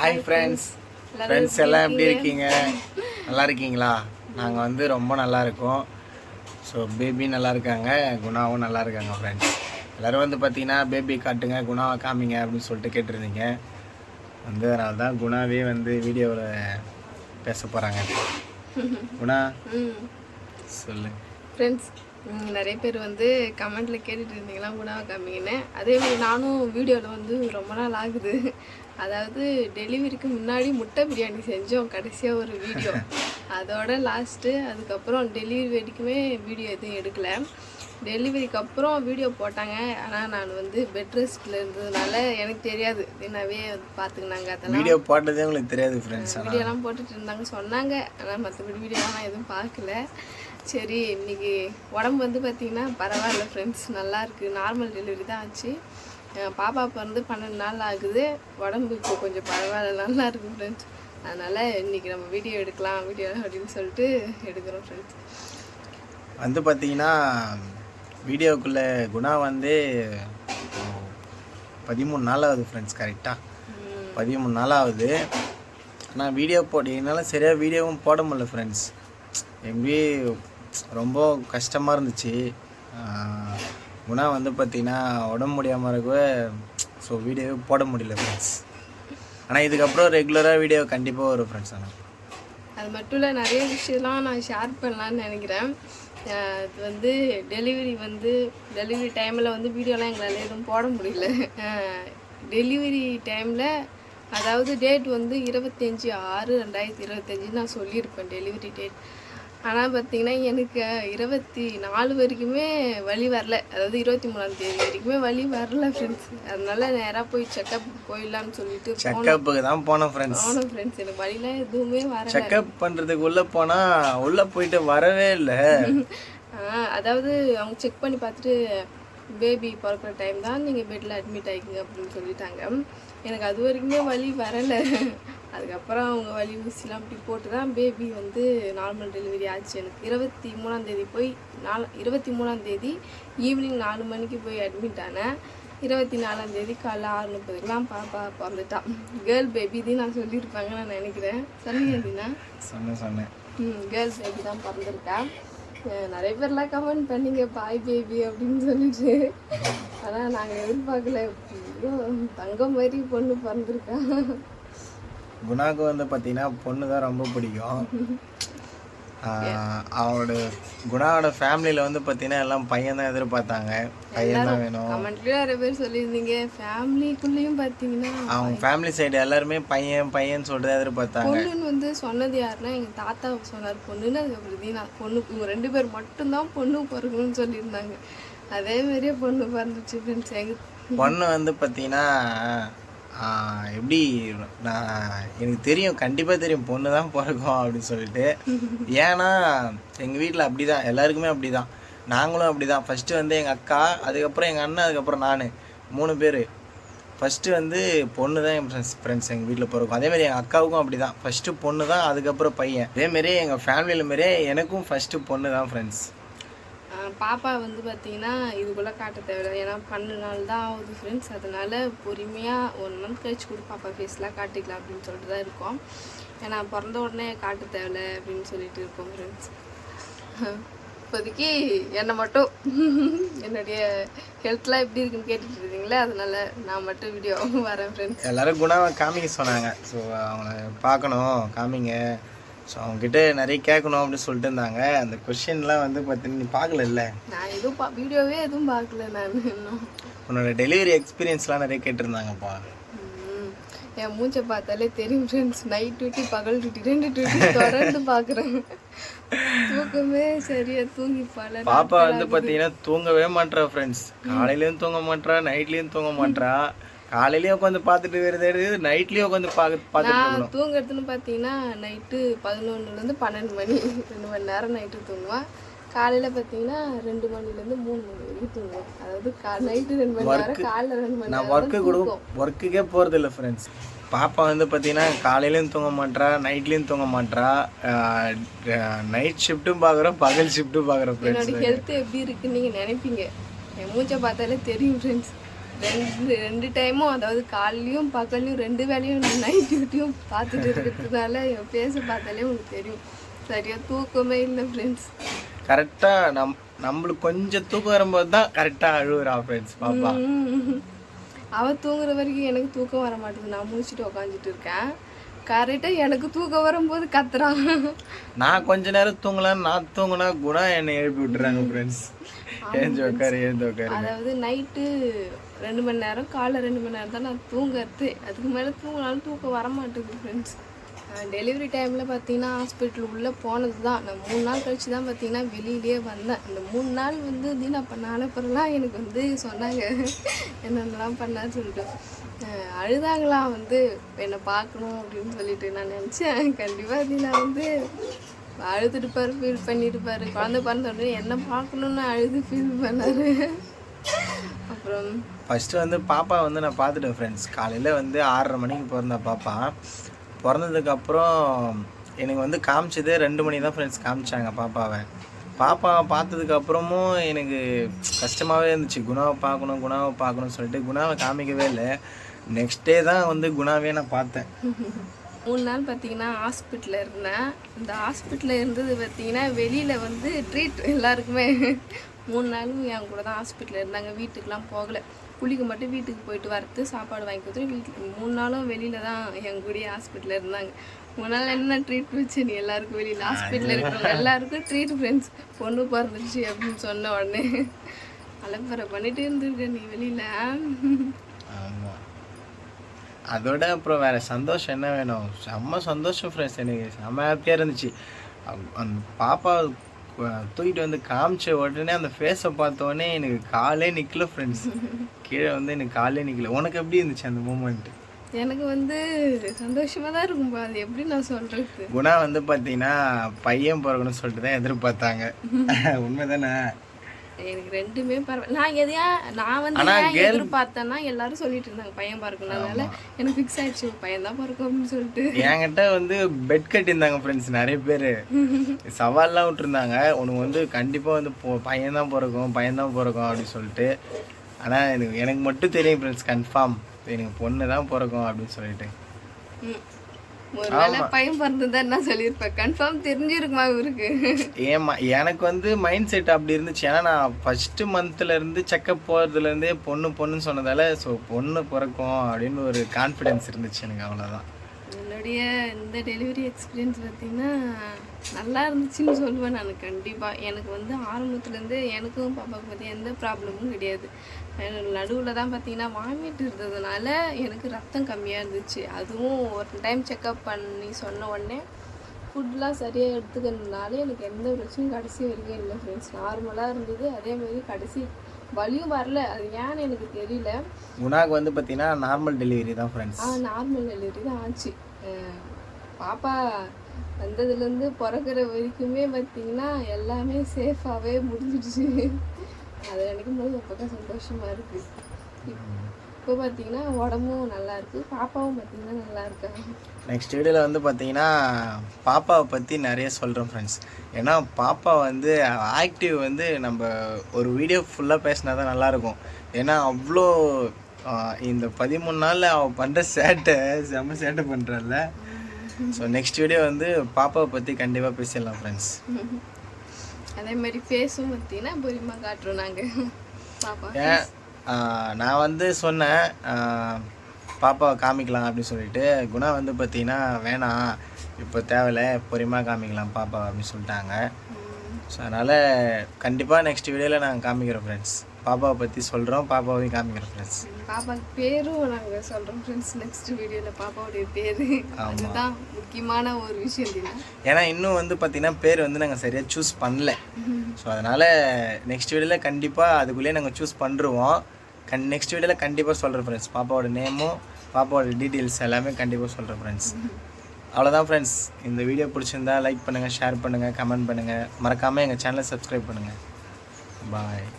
Hi friends friends எல்லாம் எப்படி இருக்கீங்க? நல்லா இருக்கீங்களா? நாங்கள் வந்து ரொம்ப நல்லா இருக்கோம். ஸோ பேபி நல்லா இருக்காங்க. குணாவும் நல்லா இருக்காங்க ஃப்ரெண்ட்ஸ் எல்லோரும் வந்து பார்த்தீங்கன்னா பேபி காட்டுங்க குணாவை காமிங்க அப்படின்னு சொல்லிட்டு கேட்டிருந்தீங்க. வந்து அதனால தான் குணாவே வந்து வீடியோவில் பேச போகிறாங்க குணா ம். சொல்லு. ஃப்ரெண்ட்ஸ் நிறைய பேர் வந்து கமெண்ட்டில் கேட்டுட்டு இருந்தீங்களா குணாவை காமிங்கன்னு அதே மாதிரி நானும் வீடியோவில் வந்து ரொம்ப நாள் ஆகுது. அதாவது டெலிவரிக்கு முன்னாடி முட்டை பிரியாணி செஞ்சோம் கடைசியாக ஒரு வீடியோ. அதோட லாஸ்ட்டு அதுக்கப்புறம் டெலிவரி வரைக்குமே வீடியோ எதுவும் எடுக்கல. டெலிவரிக்கு அப்புறம் வீடியோ போட்டாங்க. ஆனால் நான் வந்து பெட் ரெஸ்ட்டில் இருந்ததுனால எனக்கு தெரியாது. என்னவே பார்த்துக்கினாங்க அதெல்லாம். வீடியோ போட்டதே உங்களுக்கு தெரியாது ஃப்ரெண்ட்ஸ் வீடியோலாம் போட்டுட்டு இருந்தாங்க சொன்னாங்க. ஆனால் மற்றபடி வீடியோலாம் நான் எதுவும் பார்க்கல சரி இன்னைக்கு உடம்பு வந்து பார்த்தீங்கன்னா பரவாயில்ல ஃப்ரெண்ட்ஸ் நல்லா இருக்கு. நார்மல் டெலிவரி தான் ஆச்சு. பாப்பா பிறந்து பன்னெண்டு நாள் ஆகுது. உடம்பு இப்போ கொஞ்சம் பரவாயில்ல. நல்லா இருக்கு ஃப்ரெண்ட்ஸ் அதனால் இன்னைக்கு நம்ம வீடியோ எடுக்கலாம் வீடியோ அப்படின்னு சொல்லிட்டு எடுக்கிறோம் ஃப்ரெண்ட்ஸ் வந்து பார்த்தீங்கன்னா வீடியோக்குள்ளே குணா வந்து பதிமூணு நாள் ஆகுது ஃப்ரெண்ட்ஸ் கரெக்டாக பதிமூணு நாள் ஆகுது. ஆனால் வீடியோ போட்டிங்கனால சரியாக வீடியோவும் போட முடியல ஃப்ரெண்ட்ஸ் எப்படி ரொம்ப கஷ்டமாக இருந்துச்சு. குணா வந்து பார்த்தீங்கன்னா உடம்பு முடியாமல் இருக்கவே ஸோ வீடியோவே போட முடியல ஃப்ரெண்ட்ஸ் ஆனால் இதுக்கப்புறம் ரெகுலராக வீடியோ கண்டிப்பாக வரும் ஃப்ரெண்ட்ஸ் ஆனால் அது மட்டும் இல்லை நிறைய விஷயம்லாம் நான் ஷேர் பண்ணலான்னு நினைக்கிறேன். இது வந்து டெலிவரி வந்து டெலிவரி டைமில் வந்து வீடியோலாம் எங்களால் எதுவும் போட முடியல. டெலிவரி டைமில் அதாவது டேட் வந்து இருபத்தஞ்சி ஆறு ரெண்டாயிரத்தி இருபத்தஞ்சி நான் சொல்லியிருப்பேன் டெலிவரி டேட் ஆனால் பார்த்தீங்கன்னா எனக்கு இருபத்தி நாலு வரைக்குமே வலி வரல. அதாவது இருபத்தி மூணாம் தேதி வரைக்குமே வலி வரல ஃப்ரெண்ட்ஸ் அதனால நேராக போய் செக்கப் போயிடலான்னு சொல்லிட்டு செக்கப்புக்கு தான் போனோம் ஃப்ரெண்ட்ஸ் போனோம் ஃப்ரெண்ட்ஸ் எனக்கு வலிலாம் எதுவுமே வரல. செக்கப் பண்ணுறதுக்கு உள்ளே போனால் உள்ளே போயிட்டு வரவே இல்லை. அதாவது அவங்க செக் பண்ணி பார்த்துட்டு பேபி பிறக்கிற டைம் தான் நீங்கள் பெட்டில் அட்மிட் ஆகிக்கிங்க அப்படின்னு சொல்லிட்டாங்க. எனக்கு அது வரைக்குமே வலி வரலை. அதுக்கப்புறம் அவங்க வலி ஊசிலாம் அப்படி போட்டு தான் பேபி வந்து நார்மல் டெலிவரி ஆச்சு. எனக்கு இருபத்தி மூணாம் தேதி போய் நாலு இருபத்தி மூணாம் தேதி ஈவினிங் நாலு மணிக்கு போய் அட்மிட் ஆனேன். இருபத்தி நாலாம் தேதி காலைல ஆறு முப்பதுக்கெலாம் பாப்பா பிறந்துட்டான் கேர்ள் பேபி தான் நான் சொல்லியிருப்பாங்க நான் நினைக்கிறேன். தீனா? சொன்னேன் சொன்னேன். கேர்ள் பேபி தான் பிறந்திருக்கா. நிறைய பேர்லாம் கமெண்ட் பண்ணீங்க பாய் பேபி அப்படின்னு சொல்லிட்டு. ஆனால் நாங்கள் எதிர்பார்க்கல. தங்கம் மாதிரி பொண்ணு பிறந்திருக்கா. குணாக்கு வந்து பார்த்தீங்கன்னா பொண்ணு தான் ரொம்ப பிடிக்கும். அவனோட குணாவோட ஃபேமிலியில் வந்து பார்த்தீங்கன்னா எல்லாம் பையன் தான் எதிர்பார்த்தாங்க. பையன் தான் வேணும். நிறைய பேர் சொல்லியிருந்தீங்க. ஃபேமிலிக்குள்ளேயும் பார்த்தீங்கன்னா அவங்க ஃபேமிலி சைடு எல்லாருமே பையன் பையன் தான் எதிர்பார்த்தாங்க. பொண்ணுன்னு வந்து சொன்னது யாருன்னா எங்கள் தாத்தா சொன்னார். பொண்ணுன்னு அதுக்கப்புறம் தீனா. பொண்ணு இவங்க ரெண்டு பேர் மட்டும்தான் பொண்ணு பிறக்கணும்னு சொல்லியிருந்தாங்க. அதே மாதிரியே பொண்ணு பிறந்துச்சு ஃப்ரெண்ட்ஸ் எங்கள் பொண்ணு வந்து பார்த்தீங்கன்னா எப்படி நான் எனக்கு தெரியும் கண்டிப்பாக தெரியும் பொண்ணு தான் பிறக்கும் அப்படின்னு சொல்லிட்டு. ஏன்னா எங்கள் வீட்டில் அப்படி தான் எல்லாருக்குமே அப்படி தான் நாங்களும் அப்படி தான் ஃபஸ்ட்டு வந்து எங்கள் அக்கா அதுக்கப்புறம் எங்கள் அண்ணன் அதுக்கப்புறம் நான். மூணு பேர். ஃபஸ்ட்டு வந்து பொண்ணு தான் என் ஃப்ரெண்ட்ஸ் ஃப்ரெண்ட்ஸ் எங்கள் வீட்டில் பிறக்கும். அதேமாதிரி எங்கள் அக்காவுக்கும் அப்படி தான் ஃபஸ்ட்டு பொண்ணு தான் அதுக்கப்புறம் பையன் அதேமாரி எங்கள் ஃபேமிலியில் மாரியே எனக்கும் ஃபஸ்ட்டு பொண்ணு தான் ஃப்ரெண்ட்ஸ் பாப்பா வந்து பார்த்தீங்கன்னா இதுக்குள்ளே காட்ட தேவையில்லை. ஏன்னா பன்னெண்டு நாள் தான் ஆகுது ஃப்ரெண்ட்ஸ் அதனால் பொறுமையாக ஒன் மந்த் கழிச்சு கூட பாப்பா ஃபேஸ்லாம் காட்டிக்கலாம் அப்படின்னு சொல்லிட்டு தான் இருக்கோம். ஏன்னா பிறந்த உடனே காட்ட தேவையில்லை அப்படின்னு சொல்லிட்டு இருக்கோம் ஃப்ரெண்ட்ஸ் இப்போதைக்கு என்னை மட்டும் என்னுடைய ஹெல்த்லாம் எப்படி இருக்குன்னு கேட்டுட்டு இருந்தீங்களே அதனால நான் மட்டும் வீடியோ வரேன் ஃப்ரெண்ட்ஸ் எல்லாரும் குணாவை காமிக்க சொன்னாங்க. ஸோ அவங்கள பார்க்கணும் காமிங்க. ஸோ அவங்ககிட்ட நிறைய கேட்கணும் அப்படின்னு சொல்லிட்டு இருந்தாங்க. அந்த கொஷின்லாம் வந்து பார்த்தீங்கன்னா நீ பார்க்கல நான் எதுவும் பா வீடியோவே எதுவும் பார்க்கல நான் இன்னும். உன்னோட டெலிவரி எக்ஸ்பீரியன்ஸ்லாம் நிறைய கேட்டிருந்தாங்கப்பா. என் மூஞ்சை பார்த்தாலே தெரியும் ஃப்ரெண்ட்ஸ் நைட் டியூட்டி பகல் டியூட்டி ரெண்டு டியூட்டி தொடர்ந்து பார்க்குறேன். தூக்கமே சரியா தூங்கி பல பாப்பா வந்து பார்த்தீங்கன்னா தூங்கவே மாட்றா ஃப்ரெண்ட்ஸ் காலையிலயும் தூங்க மாட்றா நைட்லேயும் தூங்க மாட்றா. காலையிலயும் உட்காந்து பார்த்துட்டு வருது நைட்லேயும் உட்காந்து பார்க்க பார்த்துட்டு தூங்குறதுன்னு பார்த்தீங்கன்னா நைட்டு பதினொன்றுலேருந்து பன்னெண்டு மணி ரெண்டு மணி நேரம் நைட்டு தூங்குவேன். காலையில் பார்த்தீங்கன்னா ரெண்டு மணிலேருந்து மூணு மணி வரைக்கும் தூங்குவேன். அதாவது கா நைட்டு ரெண்டு மணி நேரம் காலைல ரெண்டு மணி நான் ஒர்க்கு கூட ஒர்க்குக்கே போகிறது இல்லை ஃப்ரெண்ட்ஸ் பாப்பா வந்து பார்த்தீங்கன்னா காலையிலயும் தூங்க மாட்றா நைட்லேயும் தூங்க மாட்றா. நைட் ஷிஃப்ட்டும் பார்க்குறோம் பகல் ஷிஃப்ட்டும் பார்க்குறோம் ஃப்ரெண்ட்ஸ் என்னோட ஹெல்த் எப்படி இருக்குன்னு நீங்கள் நினைப்பீங்க. என் மூஞ்சை பார்த்தாலே தெரியும் ஃப்ரெண்ட்ஸ் ரெண்டு ரெண்டு டைமும் அதாவது காலையும் பகல்லையும் ரெண்டு வேலையும் நைட் டியூட்டியும் பார்த்துட்டு இருக்கிறதுனால என் ஃபேஸை பார்த்தாலே உங்களுக்கு தெரியும். சரியாக தூக்கமே இல்லை ஃப்ரெண்ட்ஸ் கரெக்டாக நம் நம்மளுக்கு கொஞ்சம் தூக்கம் வரும்போது தான் கரெக்டாக அழுகுறா ஃப்ரெண்ட்ஸ் பாப்பா. அவள் தூங்குற வரைக்கும் எனக்கு தூக்கம் வர மாட்டேங்குது நான் முடிச்சுட்டு உக்காந்துட்டு இருக்கேன். கரெக்டாக எனக்கு தூக்கம் வரும்போது கத்துறான் நான் கொஞ்ச நேரம் தூங்கலான்னு நான் தூங்கினா குணா என்னை எழுப்பி விட்டுறாங்க ஃப்ரெண்ட்ஸ் எழுந்து உட்காரு எழுந்து உட்காரு அதாவது நைட்டு ரெண்டு மணி நேரம் காலைல ரெண்டு மணி நேரம் தான் நான் தூங்குறது. அதுக்கு மேலே தூங்கினாலும் தூக்கம் வர மாட்டேங்குது ஃப்ரெண்ட்ஸ் டெலிவரி டைமில் பார்த்தீங்கன்னா ஹாஸ்பிட்டல் உள்ளே போனது தான் நான் மூணு நாள் கழிச்சு தான் பார்த்தீங்கன்னா வெளியிலேயே வந்தேன். இந்த மூணு நாள் வந்து தீனா பண்ண அனுப்புறலாம் எனக்கு வந்து சொன்னாங்க. என்னென்னலாம் பண்ணான்னு சொல்லிட்டு. அழுதாங்களாம் வந்து என்னை பார்க்கணும் அப்படின்னு சொல்லிட்டு நான் நினச்சேன். கண்டிப்பாக தீனா வந்து அழுதுட்டுப்பாரு ஃபீல் பண்ணிட்டுப்பாரு குழந்தை பிறந்த உடனே என்ன பார்க்கணுன்னு அழுது ஃபீல் பண்ணாரு. அப்புறம் ஃபஸ்ட்டு வந்து பாப்பா வந்து நான் பார்த்துட்டேன் ஃப்ரெண்ட்ஸ் காலையில் வந்து ஆறரை மணிக்கு பிறந்த பாப்பா. பிறந்ததுக்கப்புறம் எனக்கு வந்து காமிச்சதே ரெண்டு மணி தான் ஃப்ரெண்ட்ஸ் காமிச்சாங்க பாப்பாவை. பாப்பாவை பார்த்ததுக்கப்புறமும் எனக்கு கஷ்டமாகவே இருந்துச்சு. குணாவை பார்க்கணும் குணாவை பார்க்கணும்னு சொல்லிட்டு குணாவை காமிக்கவே இல்லை. நெக்ஸ்ட் டே தான் வந்து குணாவே நான் பார்த்தேன். மூணு நாள் பார்த்தீங்கன்னா ஹாஸ்பிட்டலில் இருந்தேன். இந்த ஹாஸ்பிட்டலில் இருந்தது பார்த்தீங்கன்னா வெளியில் வந்து ட்ரீட் எல்லாருக்குமே. மூணு நாளும் என் கூட தான் ஹாஸ்பிட்டலில் இருந்தாங்க. வீட்டுக்கெலாம் போகலை. குளிக்க மட்டும் வீட்டுக்கு போயிட்டு வரது சாப்பாடு வாங்கி கொடுத்துட்டு வீட்டில் மூணு நாளும் வெளியில் தான் என் கூடயே ஹாஸ்பிட்டலில் இருந்தாங்க. மூணு நாள் என்ன ட்ரீட் வச்சு நீ எல்லாருக்கும் வெளியில் ஹாஸ்பிட்டலில் இருக்கிறவங்க எல்லாருக்கும் ட்ரீட் ஃப்ரெண்ட்ஸ் பொண்ணு பிறந்துருச்சு அப்படின்னு சொன்ன உடனே. அலப்பறை பண்ணிட்டு இருந்திருக்க நீ வெளியில். ஆமாம் அதோட அப்புறம் வேற சந்தோஷம் என்ன வேணும்? செம்ம சந்தோஷம் ஃப்ரெண்ட்ஸ் எனக்கு செம்ம ஹாப்பியாக இருந்துச்சு. அந்த பாப்பா தூக்கிட்டு வந்து காமிச்ச உடனே அந்த ஃபேஸை பார்த்த உடனே எனக்கு காலே நிற்கல ஃப்ரெண்ட்ஸ் கீழே வந்து எனக்கு காலே நிற்கல உனக்கு எப்படி இருந்துச்சு அந்த மூமெண்ட் எனக்கு வந்து சந்தோஷமாக தான் இருக்கும்பா அது எப்படி நான் சொல்கிறது குணா வந்து பார்த்தீங்கன்னா பையன் பிறக்கணும்னு சொல்லிட்டு தான் எதிர்பார்த்தாங்க. உண்மைதானே? எனக்கு ரெண்டுமே பரவாயில்ல. நான் எதையா நான் வந்து எதிர்பார்த்தேன்னா எல்லாரும் சொல்லிட்டு இருந்தாங்க பையன் பிறக்கணும் அதனால எனக்கு ஃபிக்ஸ் ஆயிடுச்சு. பையன் தான் பிறக்கும் அப்படின்னு சொல்லிட்டு. என்கிட்ட வந்து பெட் கட்டியிருந்தாங்க ஃப்ரெண்ட்ஸ் நிறைய பேர். சவால்லாம் விட்டுருந்தாங்க. உனக்கு வந்து கண்டிப்பாக வந்து பையன் தான் பிறக்கும் பையன் தான் பிறக்கும் அப்படின்னு சொல்லிட்டு. ஆனால் எனக்கு எனக்கு மட்டும் தெரியும் ஃப்ரெண்ட்ஸ் கன்ஃபார்ம் எனக்கு பொண்ணு தான் பிறக்கும் அப்படின்னு சொல்லிட்டு. ஒருவேளை பையன் பிறந்ததா என்ன சொல்லியிருப்பேன் கன்ஃபார்ம் தெரிஞ்சிருக்குமா இவருக்கு? ஏமா எனக்கு வந்து மைண்ட் செட் அப்படி இருந்துச்சு. ஏன்னா நான் ஃபஸ்ட்டு மந்த்லேருந்து செக்கப் போகிறதுலேருந்தே பொண்ணு பொண்ணுன்னு சொன்னதால ஸோ பொண்ணு பிறக்கும் அப்படின்னு ஒரு கான்ஃபிடென்ஸ் இருந்துச்சு எனக்கு அவ்வளோதான் என்னுடைய இந்த டெலிவரி எக்ஸ்பீரியன்ஸ் பார்த்தீங்கன்னா நல்லா இருந்துச்சுன்னு சொல்லுவேன் நான் கண்டிப்பாக எனக்கு வந்து ஆரம்பத்துலேருந்து எனக்கும் பாப்பாவுக்கு பற்றி எந்த ப்ராப்ளமும் கிடையாது. நடுவில் தான் பார்த்தீங்கன்னா வாமிட் இருந்ததுனால எனக்கு ரத்தம் கம்மியாக இருந்துச்சு. அதுவும் ஒரு டைம் செக்கப் பண்ணி சொன்ன உடனே ஃபுட்லாம் சரியாக எடுத்துக்கிறதுனால எனக்கு எந்த பிரச்சனையும் கடைசி வரைக்கும் இல்லை ஃப்ரெண்ட்ஸ் நார்மலாக இருந்தது. அதே மாதிரி கடைசி வலியும் வரல. அது ஏன்னு எனக்கு தெரியல. குணாக்கு வந்து பார்த்தீங்கன்னா நார்மல் டெலிவரி தான் ஃப்ரெண்ட்ஸ் ஆ நார்மல் டெலிவரி தான் ஆச்சு. பாப்பா வந்ததுலேருந்து பிறக்கிற வரைக்குமே பார்த்தீங்கன்னா எல்லாமே சேஃபாகவே முடிஞ்சிடுச்சு. அதை நினைக்கும் போது ஒரு பக்கம் சந்தோஷமாக இருக்குது இப்போ பார்த்தீங்கன்னா உடம்பும் நல்லா இருக்குது பாப்பாவும் பார்த்தீங்கன்னா நல்லா இருக்காங்க நெக்ஸ்ட் வீடியோவில் வந்து பார்த்தீங்கன்னா பாப்பாவை பற்றி நிறைய சொல்கிறோம் ஃப்ரெண்ட்ஸ் ஏன்னா பாப்பா வந்து ஆக்டிவ் வந்து நம்ம ஒரு வீடியோ ஃபுல்லாக பேசினா தான் நல்லாயிருக்கும் ஏன்னா அவ்வளோ இந்த பதிமூணு நாளில் அவள் பண்ணுற சேட்டை செம்ம சேட்டை பண்ணுறல்ல ஸோ நெக்ஸ்ட் வீடியோ வந்து பாப்பாவை பற்றி கண்டிப்பாக பேசிடலாம் ஃப்ரெண்ட்ஸ் அதே மாதிரி ஃபேஸும் பார்த்தீங்கன்னா பொறுமா காட்டுறோம் நாங்கள் பாப்பா நான் வந்து சொன்னேன் பாப்பாவை காமிக்கலாம் அப்படின்னு சொல்லிட்டு. குணா வந்து பார்த்தீங்கன்னா வேணாம் இப்போ தேவையில்ல பொறுமையாக காமிக்கலாம் பாப்பா அப்படின்னு சொல்லிட்டாங்க. ஸோ அதனால் கண்டிப்பாக நெக்ஸ்ட் வீடியோவில் நாங்கள் காமிக்கிறோம் ஃப்ரெண்ட்ஸ் பாப்பாவை பற்றி சொல்கிறோம் பாப்பாவையும் காமிக்கிறோம் ஃப்ரெண்ட்ஸ் பாப்பாக்கு பேரும் நாங்கள் சொல்கிறோம் ஃப்ரெண்ட்ஸ் நெக்ஸ்ட் வீடியோவில் பாப்பாவுடைய பேர். அதுதான் முக்கியமான ஒரு விஷயம் ஏன்னா இன்னும் வந்து பார்த்தீங்கன்னா பேர் வந்து நாங்கள் சரியாக சூஸ் பண்ணல. ஸோ அதனால் நெக்ஸ்ட் வீடியோவில் கண்டிப்பாக அதுக்குள்ளேயே நாங்கள் சூஸ் பண்ணுருவோம் கண் நெக்ஸ்ட் வீடியோவில் கண்டிப்பாக சொல்கிறேன் ஃப்ரெண்ட்ஸ் பாப்பாவோட நேமும் பாப்பாவோட டீட்டெயில்ஸ் எல்லாமே கண்டிப்பாக சொல்கிறேன் ஃப்ரெண்ட்ஸ் அவ்வளோதான் ஃப்ரெண்ட்ஸ் இந்த வீடியோ பிடிச்சிருந்தா லைக் பண்ணுங்கள் ஷேர் பண்ணுங்கள் கமெண்ட் பண்ணுங்கள் மறக்காமல் எங்கள் சேனலை சப்ஸ்கிரைப் பண்ணுங்கள் பாய்